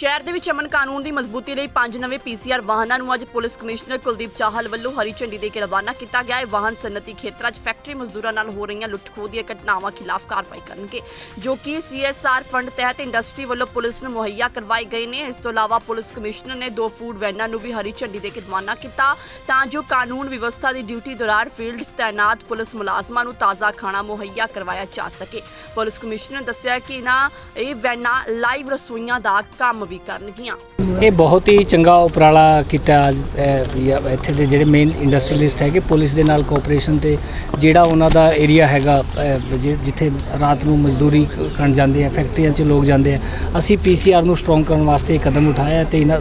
ਸ਼ਹਿਰ ਦੇ ਵਿੱਚ ਅਮਨ ਕਾਨੂੰਨ ਦੀ ਮਜ਼ਬੂਤੀ ਲਈ ਪੰਜ ਨਵੇਂ ਪੀਸੀਆਰ ਵਾਹਨਾਂ ਨੂੰ ਅੱਜ ਪੁਲਿਸ ਕਮਿਸ਼ਨਰ ਕੁਲਦੀਪ ਚਾਹਲ ਵੱਲੋਂ ਹਰੀ ਝੰਡੀ ਦੇ ਕੇ ਰਵਾਨਾ ਕੀਤਾ ਗਿਆ। ਹੈ ਵਾਹਨ ਸਨਅਤੀ ਖੇਤਰਾਂ 'ਚ ਫੈਕਟਰੀ ਮਜ਼ਦੂਰਾਂ ਨਾਲ ਹੋ ਰਹੀਆਂ ਲੁੱਟ-ਖੋਹ ਦੀਆਂ ਘਟਨਾਵਾਂ ਖਿਲਾਫ ਕਾਰਵਾਈ ਕਰਨਗੇ, ਜੋ ਕਿ ਸੀਐਸਆਰ ਫੰਡ ਤਹਿਤ ਇੰਡਸਟਰੀ ਵੱਲੋਂ ਪੁਲਿਸ ਨੂੰ ਮੁਹੱਈਆ ਕਰਵਾਏ ਗਏ ਨੇ। ਇਸ ਤੋਂ ਇਲਾਵਾ ਪੁਲਿਸ ਕਮਿਸ਼ਨਰ ਨੇ ਦੋ ਫੂਡ ਵੈਨਾਂ ਨੂੰ ਵੀ ਹਰੀ ਝੰਡੀ ਦੇ ਕੇ ਰਵਾਨਾ ਕੀਤਾ, ਤਾਂ ਜੋ ਕਾਨੂੰਨ ਵਿਵਸਥਾ ਦੀ ਡਿਊਟੀ ਦੌਰਾਨ ਫੀਲਡ 'ਚ ਤਾਇਨਾਤ ਪੁਲਿਸ ਮੁਲਾਜ਼ਮਾਂ ਨੂੰ ਤਾਜ਼ਾ ਖਾਣਾ ਮੁਹੱਈਆ ਕਰਵਾਇਆ ਜਾ ਸਕੇ। ਪੁਲਿਸ ਕਮਿਸ਼ਨਰ ਨੇ ਦੱਸਿਆ ਕਿ ਇਹਨਾਂ ਇਹ ਵੈਨਾਂ ਲਾਈਵ ਰਸੋਈਆਂ ਦਾ ਕੰਮ ਵੀ ਕਰਨਗੀਆਂ। ਇਹ ਬਹੁਤ ਹੀ ਚੰਗਾ ਉਪਰਾਲਾ ਕੀਤਾ ਇੱਥੇ ਦੇ ਜਿਹੜੇ ਮੇਨ ਇੰਡਸਟਰੀਲਿਸਟ ਹੈਗੇ, ਪੁਲਿਸ ਦੇ ਨਾਲ ਕੋਆਪਰੇਸ਼ਨ ਤੇ ਜਿਹੜਾ ਉਹਨਾਂ ਦਾ ਏਰੀਆ ਹੈਗਾ ਜਿੱਥੇ ਰਾਤ ਨੂੰ ਮਜ਼ਦੂਰੀ ਕਰਨ ਜਾਂਦੇ ਆ, ਫੈਕਟਰੀਆਂ 'ਚ ਲੋਕ ਜਾਂਦੇ ਆ, ਅਸੀਂ ਪੀਸੀਆਰ ਨੂੰ ਸਟਰੋਂਗ ਕਰਨ ਵਾਸਤੇ ਇਹ ਕਦਮ ਉਠਾਇਆ ਤੇ ਇਹਨਾਂ,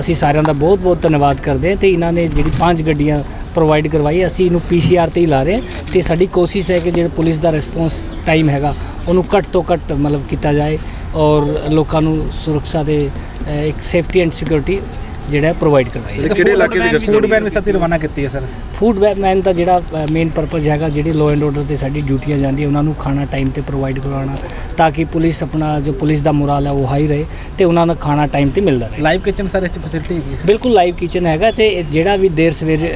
ਅਸੀਂ ਸਾਰਿਆਂ ਦਾ ਬਹੁਤ ਬਹੁਤ ਧੰਨਵਾਦ ਕਰਦੇ ਹਾਂ ਤੇ ਇਹਨਾਂ ਨੇ ਜਿਹੜੀ ਪੰਜ ਗੱਡੀਆਂ ਪ੍ਰੋਵਾਈਡ ਕਰਵਾਈ, ਅਸੀਂ ਇਹਨੂੰ ਪੀਸੀਆਰ ਤੇ ਹੀ ਲਾ ਰਹੇ ਹਾਂ ਤੇ ਸਾਡੀ ਕੋਸ਼ਿਸ਼ ਹੈ ਕਿ ਜਿਹੜਾ ਪੁਲਿਸ ਦਾ ਰਿਸਪੌਂਸ ਟਾਈਮ ਹੈਗਾ, ਉਹਨੂੰ ਘੱਟ ਤੋਂ ਘੱਟ ਮਤਲਬ ਕੀਤਾ ਜਾਏ। ਔਰ ਲੋਕਾਂ ਨੂੰ ਸੁਰੱਖਿਆ ਦੇ ਇੱਕ ਸੇਫਟੀ ਐਂਡ ਸਿਕਿਉਰਿਟੀ ਜਿਹੜਾ ਪ੍ਰੋਵਾਈਡ ਕਰਵਾਈ ਇਹ ਕਿਹੜੇ ਇਲਾਕੇ ਦੀ ਗਸ਼ਤ ਫੂਡ ਵੈਨ ਵੀ ਅਸੀਂ ਰਵਾਨਾ ਕੀਤੀ ਹੈ ਸਰ। ਫੂਡ ਮੈਨ ਦਾ ਜਿਹੜਾ ਮੇਨ ਪਰਪਸ ਹੈਗਾ ਜਿਹੜੀ ਲਾਅ ਐਂਡ ਆਰਡਰ ਤੇ ਸਾਡੀ ਡਿਊਟੀਆਂ ਜਾਂਦੀਆਂ ਉਹਨਾਂ ਨੂੰ ਖਾਣਾ ਟਾਈਮ ਤੇ ਪ੍ਰੋਵਾਈਡ ਕਰਵਾਉਣਾ ਤਾਂ ਕਿ ਪੁਲਿਸ ਆਪਣਾ ਜੋ ਪੁਲਿਸ ਦਾ ਮੁਰਾਲ ਹੈ ਉਹ ਹਾਈ ਰਹੇ ਤੇ ਉਹਨਾਂ ਨੂੰ ਖਾਣਾ ਟਾਈਮ ਤੇ ਮਿਲਦਾ ਰਹੇ। ਲਾਈਵ ਕਿਚਨ ਸਰ ਇਸ ਫੈਸਿਲਿਟੀ ਹੈਗੀ ਹੈ? ਬਿਲਕੁਲ ਲਾਈਵ ਕਿਚਨ ਹੈਗਾ ਤੇ ਜਿਹੜਾ ਵੀ ਦੇਰ ਸਵੇਰ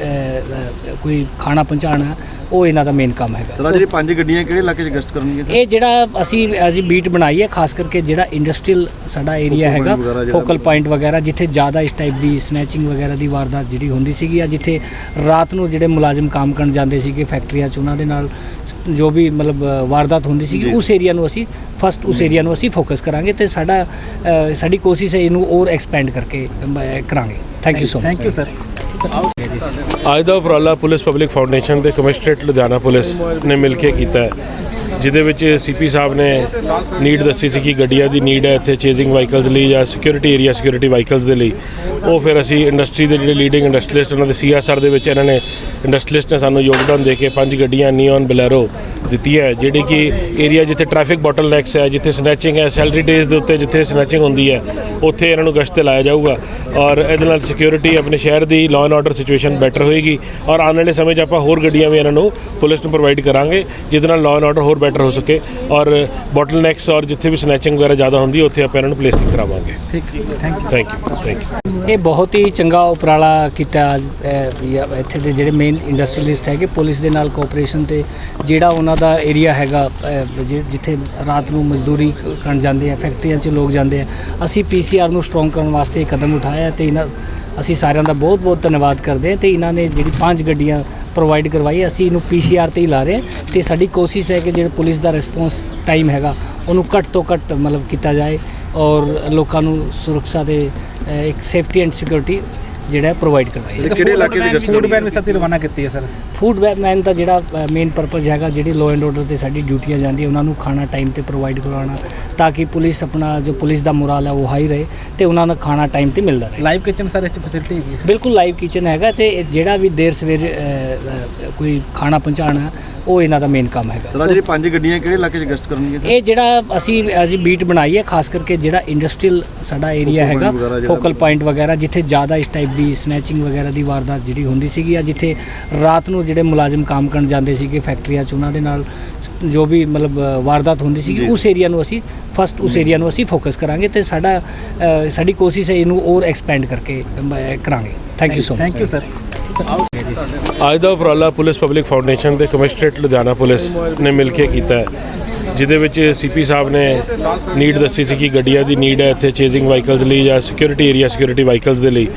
ਕੋਈ ਖਾਣਾ ਪਹੁੰਚਾਉਣਾ ਉਹ ਇਹਨਾਂ ਦਾ ਮੇਨ ਕੰਮ ਹੈਗਾ। ਸਰ ਜਿਹੜੀ ਪੰਜ ਗੱਡੀਆਂ ਕਿਹੜੇ ਇਲਾਕੇ 'ਚ ਗਸ਼ਤ ਕਰਨਗੀਆਂ? ਇਹ ਜਿਹੜਾ ਅਸੀਂ ਅਸੀਂ ਬੀਟ ਬਣਾਈ ਹੈ ਖਾਸ ਕਰਕੇ ਜਿਹੜਾ ਇੰਡਸਟਰੀਅਲ ਸਾਡਾ ਏਰੀਆ ਹੈਗਾ ਫੋਕਲ ਪੁਆਇੰਟ ਵਗੈਰਾ ਜਿੱਥੇ ਜ਼ਿਆਦਾ ਇਸ ਟਾਈਪ ਦੀ ਸਨੈਚਿੰਗ ਵਗੈਰਾ ਦੀ ਵਾਰਦਾਤ ਜਿਹੜੀ ਹੁੰਦੀ ਸੀਗੀ ਆ ਜਿੱਥੇ ਰਾਤ ਨੂੰ ਜਿਹੜੇ ਮੁਲਾਜ਼ਮ ਕੰਮ ਕਰਨ ਜਾਂਦੇ ਸੀਗੇ ਫੈਕਟਰੀਆਂ 'ਚ ਉਹਨਾਂ ਦੇ ਨਾਲ ਜੋ ਵੀ ਮਤਲਬ ਵਾਰਦਾਤ ਹੁੰਦੀ ਸੀਗੀ। ਉਸ ਏਰੀਆ ਨੂੰ ਅਸੀਂ ਫਸਟ ਉਸ ਏਰੀਆ ਨੂੰ ਅਸੀਂ ਫੋਕਸ ਕਰਾਂਗੇ ਤੇ ਸਾਡਾ ਸਾਡੀ ਕੋਸ਼ਿਸ਼ ਹੈ ਇਹਨੂੰ ਹੋਰ ਐਕਸਪੈਂਡ ਕਰਕੇ ਕਰਾਂਗੇ। Thank you so much thank you sir ਅੱਜ ਦਾ ਉਪਰਾਲਾ ਪੁਲਿਸ ਪਬਲਿਕ ਫਾਊਂਡੇਸ਼ਨ ਦੇ ਕਮਿਸ਼ਨਰੇਟ ਲੁਧਿਆਣਾ ਪੁਲਿਸ ਨੇ ਮਿਲ ਕੇ ਕੀਤਾ ਹੈ ਜਿਹਦੇ ਵਿੱਚ ਸੀਪੀ ਸਾਹਿਬ ਨੇ ਨੀਡ ਦੱਸੀ ਸੀ ਕਿ ਗੱਡੀਆਂ ਦੀ ਨੀਡ ਹੈ ਇੱਥੇ ਚੇਜ਼ਿੰਗ ਵਾਹੀਕਲਸ ਲਈ ਜਾਂ ਸਿਕਿਉਰਿਟੀ ਏਰੀਆ ਸਿਕਿਉਰਿਟੀ ਵਾਹੀਕਲਸ ਦੇ ਲਈ। ਉਹ ਫਿਰ ਅਸੀਂ ਇੰਡਸਟਰੀ ਦੇ ਜਿਹੜੇ ਲੀਡਿੰਗ ਇੰਡਸਟਰੀਲਿਸਟ ਉਹਨਾਂ ਦੇ ਸੀਐਸਆਰ ਦੇ ਵਿੱਚ ਇਹਨਾਂ ਨੇ ਇੰਡਸਟਰੀਲਿਸਟ ਨੇ ਸਾਨੂੰ ਯੋਗਦਾਨ ਦੇ ਕੇ ਪੰਜ ਗੱਡੀਆਂ ਨੀਓਨ ਬਲੈਰੋ ਦਿੱਤੀਆਂ ਹੈ, ਜਿਹੜੀ ਕਿ ਏਰੀਆ ਜਿੱਥੇ ਟ੍ਰੈਫਿਕ ਬੋਟਲਨੈਕਸ ਹੈ ਜਿੱਥੇ ਸਨੈਚਿੰਗ ਹੈ ਸੈਲਰੀ ਡੇਜ਼ ਦੇ ਉੱਤੇ ਜਿੱਥੇ ਸਨੈਚਿੰਗ ਹੁੰਦੀ ਹੈ ਉੱਥੇ ਇਹਨਾਂ ਨੂੰ ਗਸ਼ਤ ਤੇ ਲਾਇਆ ਜਾਊਗਾ। ਔਰ ਇਹਦੇ ਨਾਲ ਸਿਕਿਉਰਿਟੀ ਆਪਣੇ ਸ਼ਹਿਰ ਦੀ law and order situation better ਹੋਏਗੀ ਔਰ ਆਉਣ ਵਾਲੇ ਸਮੇਂ 'ਚ ਆਪਾਂ ਹੋਰ ਗੱਡੀਆਂ ਵੀ ਇਹਨਾਂ ਨੂੰ ਪੁਲਿਸ ਨੂੰ ਪ੍ਰੋਵਾਈਡ ਕਰਾਂਗੇ ਜਿਹਦੇ ਨਾਲ ਲਾਅ ਐਂਡ ਆਰਡਰ ਹੋਰ ਬੈਟਰ ਹੋ ਸਕੇ ਔਰ ਬੋਟਲਨੈਕਸ ਔਰ ਜਿੱਥੇ ਵੀ ਸਨੈਚਿੰਗ ਵਗੈਰਾ ਜ਼ਿਆਦਾ ਹੁੰਦੀ ਹੈ ਉੱਥੇ ਆਪਾਂ ਇਹਨਾਂ ਨੂੰ ਪਲੇਸਿੰਗ ਕਰਾਵਾਂਗੇ। ਠੀਕ thank you thank you thank you ਇਹ ਬਹੁਤ ਹੀ ਚੰਗਾ ਉਪਰਾਲਾ ਕੀਤਾ ਅਹ, ਇੱਥੇ ਦੇ ਜਿਹੜੇ ਮੇਨ ਇੰਡਸਟਰੀਅਲਿਸਟ ਹੈਗੇ ਪੁਲਿਸ ਦੇ ਨਾਲ ਕੋਆਪਰੇਸ਼ਨ ਤੇ ਜਿਹੜਾ ਉਹਨਾਂ ਦਾ ਏਰੀਆ ਹੈਗਾ ਅਹ, ਜਿ- ਜਿੱਥੇ ਰਾਤ ਨੂੰ ਮਜ਼ਦੂਰੀ ਕ- ਕਰਨ ਜਾਂਦੇ ਆ ਫੈਕਟਰੀਆਂ 'ਚ ਲੋਕ ਜਾਂਦੇ ਆ ਅਸੀਂ ਪੀਸੀਆਰ ਨੂੰ ਸਟਰੋਂਗ ਕਰਨ ਵਾਸਤੇ ਇਹ ਕਦਮ ਉਠਾਇਆ ਤੇ ਇਹਨਾਂ ਅਸੀਂ ਸਾਰਿਆਂ ਦਾ ਬਹੁਤ ਬਹੁਤ ਧੰਨਵਾਦ ਕਰਦੇ ਹਾਂ ਤੇ ਇਹਨਾਂ ਨੇ ਜਿਹੜੀ ਪੰਜ ਗੱਡੀਆਂ ਪ੍ਰੋਵਾਈਡ ਕਰਵਾਈ, ਅਸੀਂ ਇਹਨੂੰ ਪੀਸੀਆਰ ਤੇ ਹੀ ਲਾ ਰਹੇ ਹਾਂ ਤੇ ਸਾਡੀ ਕੋਸ਼ਿਸ਼ ਹੈ ਕਿ ਜਿਹੜਾ ਪੁਲਿਸ ਦਾ ਰਿਸਪੌਂਸ ਟਾਈਮ ਹੈਗਾ, ਉਹਨੂੰ ਘੱਟ ਤੋਂ ਘੱਟ ਮਤਲਬ ਕੀਤਾ ਜਾਏ ਔਰ ਲੋਕਾਂ ਨੂੰ ਸੁਰੱਖਿਆ ਦੇ ਇੱਕ ਸੇਫਟੀ ਐਂਡ ਸਿਕਿਉਰਿਟੀ ਜਿਹੜਾ ਪ੍ਰੋਵਾਈਡ ਕਰਵਾਈ ਇਹ ਕਿਹੜੇ ਇਲਾਕੇ ਦੀ ਫੂਡ ਵੈਨ ਵੀ ਅਸੀਂ ਰਵਾਨਾ ਕੀਤੀ ਹੈ ਸਰ। ਫੂਡ ਮੈਨ ਦਾ ਜਿਹੜਾ ਮੇਨ ਪਰਪਸ ਹੈਗਾ ਜਿਹੜੀ ਲਾਅ ਐਂਡ ਆਰਡਰ ਤੇ ਸਾਡੀ ਡਿਊਟੀਆਂ ਜਾਂਦੀਆਂ ਉਹਨਾਂ ਨੂੰ ਖਾਣਾ ਟਾਈਮ ਤੇ ਪ੍ਰੋਵਾਈਡ ਕਰਵਾਉਣਾ ਤਾਂ ਕਿ ਪੁਲਿਸ ਆਪਣਾ ਜੋ ਪੁਲਿਸ ਦਾ ਮੁਰਾਲ ਹੈ ਉਹ ਹਾਈ ਰਹੇ ਤੇ ਉਹਨਾਂ ਨੂੰ ਖਾਣਾ ਟਾਈਮ ਤੇ ਮਿਲਦਾ ਰਹੇ। ਲਾਈਵ ਕਿਚਨ ਸਰ ਇਸ ਫੈਸਿਲਿਟੀ ਹੈਗੀ ਹੈ? ਬਿਲਕੁਲ ਲਾਈਵ ਕਿਚਨ ਹੈਗਾ ਤੇ ਜਿਹੜਾ ਵੀ ਦੇਰ ਸਵੇਰ ਕੋਈ ਖਾਣਾ ਪਹੁੰਚਾਉਣਾ ਉਹ ਇਹਨਾਂ ਦਾ ਮੇਨ ਕੰਮ ਹੈਗਾ। ਸਰ ਜਿਹੜੀ ਪੰਜ ਗੱਡੀਆਂ ਕਿਹੜੇ ਇਲਾਕੇ 'ਚ ਗਸ਼ਤ ਕਰਨਗੀਆਂ ਇਹ ਜਿਹੜਾ ਅਸੀਂ ਅਸੀਂ ਬੀਟ ਬਣਾਈ ਹੈ ਖਾਸ ਕਰਕੇ ਜਿਹੜਾ ਇੰਡਸਟਰੀਅਲ ਸਾਡਾ ਏਰੀਆ ਹੈਗਾ ਫੋਕਲ ਪੁਆਇੰਟ ਵਗੈਰਾ ਜਿੱਥੇ ਜ਼ਿਆਦਾ ਇਸ ਟਾਈਪ ਦੀ ਸਨੈਚਿੰਗ ਵਗੈਰਾ ਦੀ ਵਾਰਦਾਤ ਜਿਹੜੀ ਹੁੰਦੀ ਸੀਗੀ ਆ ਜਿੱਥੇ ਰਾਤ ਨੂੰ ਜਿਹੜੇ ਮੁਲਾਜ਼ਮ ਕੰਮ ਕਰਨ ਜਾਂਦੇ ਸੀਗੇ ਫੈਕਟਰੀਆਂ 'ਚ ਉਹਨਾਂ ਦੇ ਨਾਲ ਜੋ ਵੀ ਮਤਲਬ ਵਾਰਦਾਤ ਹੁੰਦੀ ਸੀਗੀ ਉਸ ਏਰੀਆ ਨੂੰ ਅਸੀਂ ਫਸਟ ਉਸ ਏਰੀਆ ਨੂੰ ਅਸੀਂ ਫੋਕਸ ਕਰਾਂਗੇ ਤੇ ਸਾਡਾ ਅ, ਸਾਡੀ ਕੋਸ਼ਿਸ਼ ਹੈ ਇਹਨੂੰ ਹੋਰ ਐਕਸਪੈਂਡ ਕਰਕੇ ਅ, ਕਰਾਂਗੇ। Thank you so much thank you sir ਅੱਜ ਦਾ ਉਪਰਾਲਾ ਪੁਲਿਸ ਪਬਲਿਕ ਫਾਊਂਡੇਸ਼ਨ ਤੇ ਕਮਿਸ਼ਨਰੇਟ ਲੁਧਿਆਣਾ ਪੁਲਿਸ ਨੇ ਮਿਲ ਕੇ ਕੀਤਾ ਹੈ। ਜਿਹਦੇ ਵਿੱਚ ਸੀਪੀ ਸਾਹਿਬ ਨੇ ਨੀਡ ਦੱਸੀ ਸੀ ਕਿ ਗੱਡੀਆਂ ਦੀ ਨੀਡ ਹੈ ਇੱਥੇ ਚੇਜ਼ਿੰਗ ਵਾਹੀਕਲਸ ਲਈ ਜਾਂ ਸਿਕਿਉਰਿਟੀ ਏਰੀਆ ਸਿਕਿਉਰਿਟੀ ਵਹੀਕਲਸ ਦੇ ਲਈ।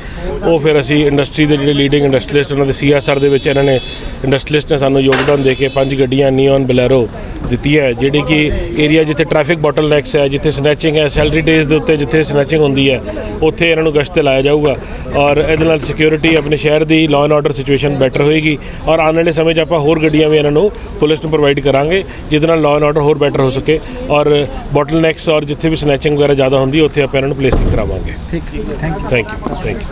ਉਹ ਫਿਰ ਅਸੀਂ ਇੰਡਸਟਰੀ ਦੇ ਜਿਹੜੇ ਲੀਡਿੰਗ ਇੰਡਸਟਰੀਲਿਸਟ ਉਹਨਾਂ ਦੇ ਸੀਐਸਆਰ ਦੇ ਵਿੱਚ ਇਹਨਾਂ ਨੇ ਇੰਡਸਟਰੀਲਿਸਟ ਨੇ ਸਾਨੂੰ ਯੋਗਦਾਨ ਦੇ ਕੇ ਪੰਜ ਗੱਡੀਆਂ ਨੀਓਨ ਬਲੈਰੋ ਦਿੱਤੀਆਂ ਹੈ, ਜਿਹੜੀ ਕਿ ਏਰੀਆ ਜਿੱਥੇ ਟ੍ਰੈਫਿਕ ਬੋਟਲਨੈਕਸ ਹੈ ਜਿੱਥੇ ਸਨੈਚਿੰਗ ਹੈ ਸੈਲਰੀ ਡੇਜ਼ ਦੇ ਉੱਤੇ ਜਿੱਥੇ ਸਨੈਚਿੰਗ ਹੁੰਦੀ ਹੈ ਉੱਥੇ ਇਹਨਾਂ ਨੂੰ ਗਸ਼ਤ ਤੇ ਲਾਇਆ ਜਾਊਗਾ। ਔਰ ਇਹਦੇ ਨਾਲ ਸਿਕਿਉਰਿਟੀ ਆਪਣੇ ਸ਼ਹਿਰ ਦੀ law and order situation better ਹੋਏਗੀ। ਔਰ ਆਉਣ ਵਾਲੇ ਸਮੇਂ 'ਚ ਆਪਾਂ ਹੋਰ ਗੱਡੀਆਂ ਵੀ ਇਹਨਾਂ ਨੂੰ ਪੁਲਿਸ ਨੂੰ ਪ੍ਰੋਵਾਈਡ ਕਰਾਂਗੇ ਜਿਹਦੇ ਨਾਲ ਲਾਅ ਐਂਡ ਆਰਡਰ ਹੋਰ ਬੈਟਰ ਹੋ ਸਕੇ। ਔਰ ਬੋਟਲਨੈਕਸ ਔਰ ਜਿੱਥੇ ਵੀ ਸਨੈਚਿੰਗ ਵਗੈਰਾ ਜ਼ਿਆਦਾ ਹੁੰਦੀ ਹੈ ਉੱਥੇ ਆਪਾਂ ਇਹਨਾਂ ਨੂੰ ਪਲੇਸਿੰਗ ਕਰਾਵਾਂਗੇ। ਠੀਕ thank you thank you thank you